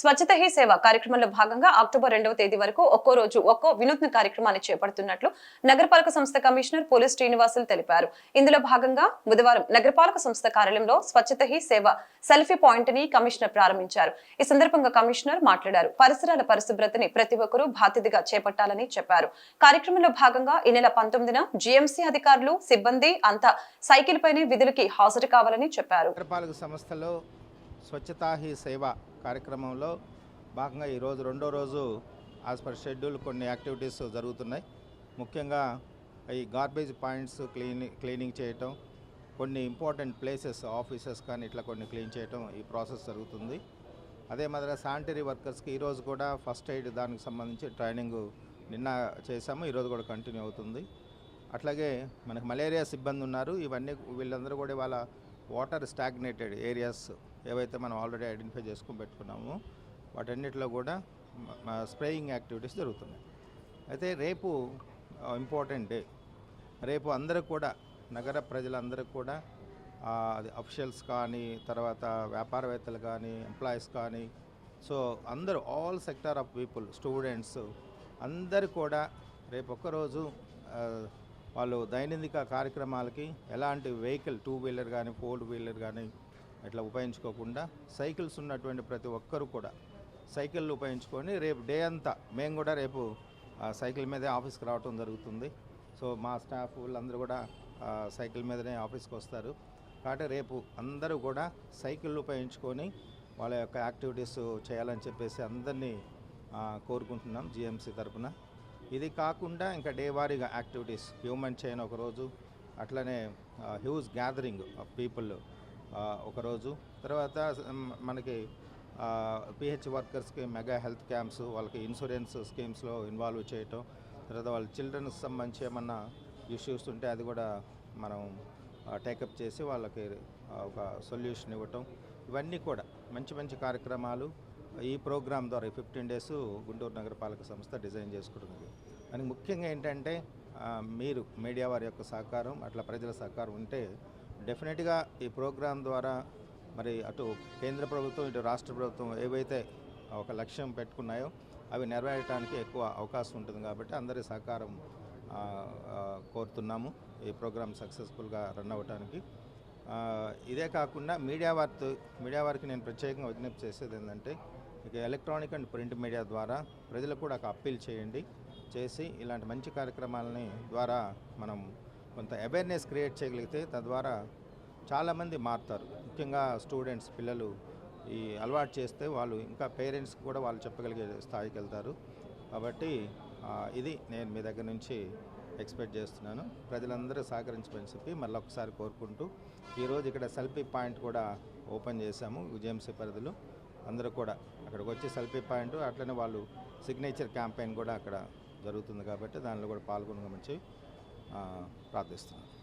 స్వచ్ఛత హీ సేవ కార్యక్రమంలో భాగంగా అక్టోబర్ రెండవ తేదీ వరకు ఒక్కో రోజు ఒక్కో వినూత్న కార్యక్రమాన్ని చేపడుతున్నట్లు నగరపాలక సంస్థ కమిషనర్ పోలీస్ శ్రీనివాసులు తెలిపారు. ఇందులో భాగంగా బుధవారం నగరపాలక సంస్థ కార్యాలయంలో స్వచ్ఛత హీ సేవ సెల్ఫీ పాయింట్ని కమిషనర్ ప్రారంభించారు. ఈ సందర్భంగా కమిషనర్ మాట్లాడారు. పరిసరాల పరిశుభ్రతని ప్రతి ఒక్కరూ బాధ్యతగా చేపట్టాలని చెప్పారు. కార్యక్రమంలో భాగంగా ఈ నెల పంతొమ్మిదిన జీఎంసీ అధికారులు సిబ్బంది అంతా సైకిల్ పైనే విధులకి హాజరు కావాలని చెప్పారు. నగరపాలక సంస్థలో స్వచ్ఛతా హీ సేవ కార్యక్రమంలో భాగంగా ఈరోజు రెండో రోజు యాజ్ పర్ షెడ్యూల్ కొన్ని యాక్టివిటీస్ జరుగుతున్నాయి. ముఖ్యంగా ఈ గార్బేజ్ పాయింట్స్ క్లీని క్లీనింగ్ చేయటం కొన్ని ఇంపార్టెంట్ ప్లేసెస్ ఆఫీసెస్ కానీ ఇట్లా కొన్ని క్లీన్ చేయటం ఈ ప్రాసెస్ జరుగుతుంది. అదే మాదిరిగా శానిటరీ వర్కర్స్కి ఈరోజు కూడా ఫస్ట్ ఎయిడ్ దానికి సంబంధించి ట్రైనింగ్ నిన్న చేశాము ఈరోజు కూడా కంటిన్యూ అవుతుంది. అట్లాగే మనకు మలేరియా సిబ్బంది ఉన్నారు ఇవన్నీ వీళ్ళందరూ కూడా వాళ్ళ వాటర్ స్టాగ్నేటెడ్ ఏరియాస్ ఏవైతే మనం ఆల్రెడీ ఐడెంటిఫై చేసుకుని పెట్టుకున్నామో వాటన్నిటిలో కూడా స్ప్రేయింగ్ యాక్టివిటీస్ జరుగుతున్నాయి. అయితే రేపు ఇంపార్టెంట్ డే. రేపు అందరూ కూడా నగర ప్రజలందరూ కూడా అది అఫిషియల్స్ కానీ తర్వాత వ్యాపారవేత్తలు కానీ ఎంప్లాయీస్ కానీ సో అందరూ all sector of people students అందరు కూడా రేపు ఒక్కరోజు వాళ్ళు దైనందిక కార్యక్రమాలకి ఎలాంటి వెహికల్ టూ వీలర్ కానీ ఫోర్ వీలర్ కానీ ఇట్లా ఉపయోగించుకోకుండా సైకిల్స్ ఉన్నటువంటి ప్రతి ఒక్కరు కూడా సైకిల్ ఉపయోగించుకొని రేపు డే అంతా మేము కూడా రేపు సైకిల్ మీదే ఆఫీస్కి రావటం జరుగుతుంది. సో మా స్టాఫ్ వాళ్ళందరూ కూడా సైకిల్ మీదనే ఆఫీస్కి వస్తారు. కాబట్టి రేపు అందరూ కూడా సైకిల్ ఉపయోగించుకొని వాళ్ళ యొక్క యాక్టివిటీస్ చేయాలని చెప్పేసి అందరినీ కోరుకుంటున్నాం. జిఎంసీ తరఫున ఇది కాకుండా ఇంకా డే వారీగా యాక్టివిటీస్. హ్యూమన్ చైన్ ఒకరోజు అట్లనే హ్యూజ్ గ్యాదరింగ్ ఆఫ్ పీపుల్ ఒకరోజు తర్వాత మనకి పిహెచ్ వర్కర్స్కి మెగా హెల్త్ క్యాంప్స్ వాళ్ళకి ఇన్సూరెన్స్ స్కీమ్స్లో ఇన్వాల్వ్ చేయటం. తర్వాత వాళ్ళ చిల్డ్రన్కి సంబంధించి ఏమన్నా ఇష్యూస్ ఉంటే అది కూడా మనం టేకప్ చేసి వాళ్ళకి ఒక సొల్యూషన్ ఇవ్వటం. ఇవన్నీ కూడా మంచి మంచి కార్యక్రమాలు. ఈ ప్రోగ్రాం ద్వారా ఫిఫ్టీన్ డేస్ గుంటూరు నగరపాలక సంస్థ డిజైన్ చేసుకుంటుంది. దానికి ముఖ్యంగా ఏంటంటే మీరు మీడియా వారి యొక్క సహకారం అట్లా ప్రజల సహకారం ఉంటే డెఫినెట్గా ఈ ప్రోగ్రాం ద్వారా మరి అటు కేంద్ర ప్రభుత్వం ఇటు రాష్ట్ర ప్రభుత్వం ఏవైతే ఒక లక్ష్యం పెట్టుకున్నాయో అవి నెరవేరడానికి ఎక్కువ అవకాశం ఉంటుంది కాబట్టి అందరి సహకారం కోరుతున్నాము ఈ ప్రోగ్రాం సక్సెస్ఫుల్గా రన్ అవ్వడానికి ఇదే కాకుండా మీడియా వారితో మీడియా వారికి నేను ప్రత్యేకంగా విజ్ఞప్తి చేసేది ఏంటంటే ఇక ఎలక్ట్రానిక్ అండ్ ప్రింట్ మీడియా ద్వారా ప్రజలకు కూడా ఒక అప్పీల్ చేయండి. చేసి ఇలాంటి మంచి కార్యక్రమాలని ద్వారా మనం కొంత అవేర్నెస్ క్రియేట్ చేయగలిగితే తద్వారా చాలామంది మారుతారు. ముఖ్యంగా స్టూడెంట్స్ పిల్లలు ఈ అలవాటు చేస్తే వాళ్ళు ఇంకా పేరెంట్స్ కూడా వాళ్ళు చెప్పగలిగే స్థాయికి వెళ్తారు. కాబట్టి ఇది నేను మీ దగ్గర నుంచి ఎక్స్పెక్ట్ చేస్తున్నాను. ప్రజలందరూ సహకరించమని చెప్పి మళ్ళీ ఒకసారి కోరుకుంటూ ఈరోజు ఇక్కడ సెల్ఫీ పాయింట్ కూడా ఓపెన్ చేశాము విజయంసీ పరిధిలో అందరూ కూడా అక్కడికి వచ్చి సెల్ఫీ పాయింట్ అట్లనే వాళ్ళు సిగ్నేచర్ క్యాంపెయిన్ కూడా అక్కడ జరుగుతుంది కాబట్టి దానిలో కూడా పాల్గొనమని చెప్పి, ప్రార్థిస్తున్నాను.